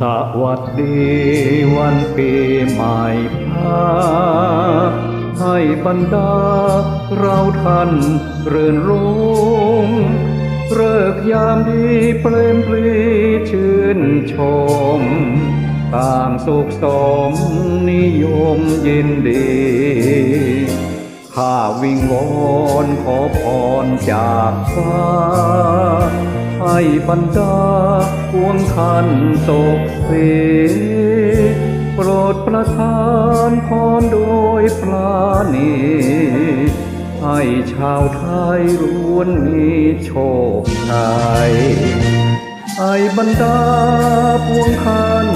สวัสดีวันปีใหม่พาให้บรรดาเราท่านเรื่นรุ่งเริกยามดีเปลมปลีชื่นชม ต่างสุขสมนิยมยินดี ข้าวิงวอนขอพรจากฟ้า ให้บรรดาพวงท่านตกเสีโปรดประทานพรโดยปราณีให้ชาวไทยล้วนมีโชคชัยให้บรรดาพวงคัน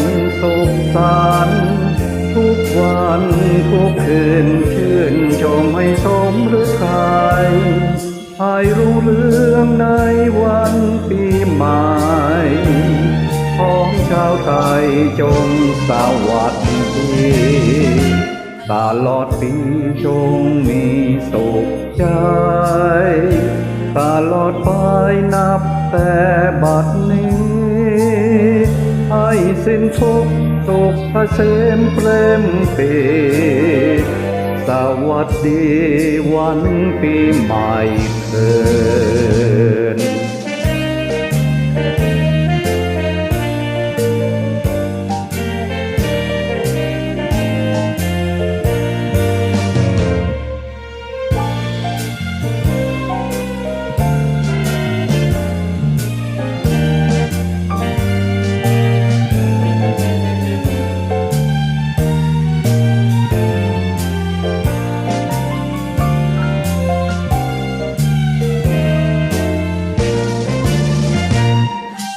สุขสันต์ทุกวันทุกคืนชื่นชมให้ส ให้รู้เรื่องในวันปีใหม่ของชาวไทยจงสวัสดีตลอดปีจงมีสุขใจตลอดไปนับแต่บัดนี้ให้สิ้นทุกข์สุขเกษมเปรมปี สวัสดีวันปีใหม่เถิน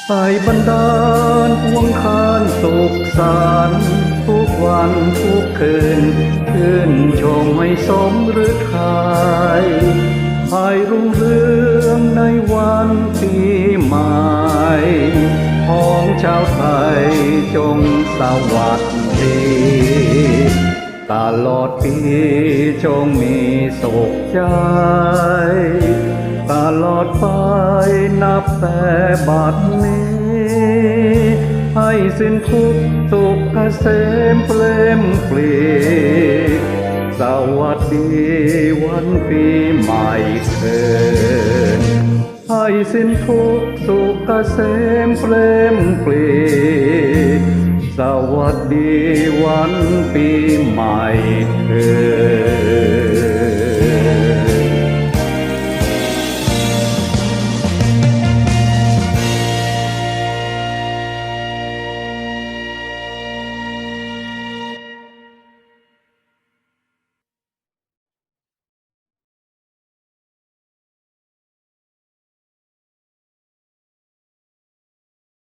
ให้บรรดาลพวงคานสุขสันต์ทุกวันทุกคืนชื่นชมให้สมหรือไทยให้รุ่งเรืองในวันปีใหม่ของชาวไทยจงสวัสดีตลอดปีจงมีสุขใจ ตลอดไปนับแต่บัดนี้ ให้สิ้นทุกสุขเกษมเปลมปลีสวัสดีวันปีใหม่เถิดให้สิ้นทุกสุขเกษมเปลมปลีสวัสดีวันปีใหม่เถิด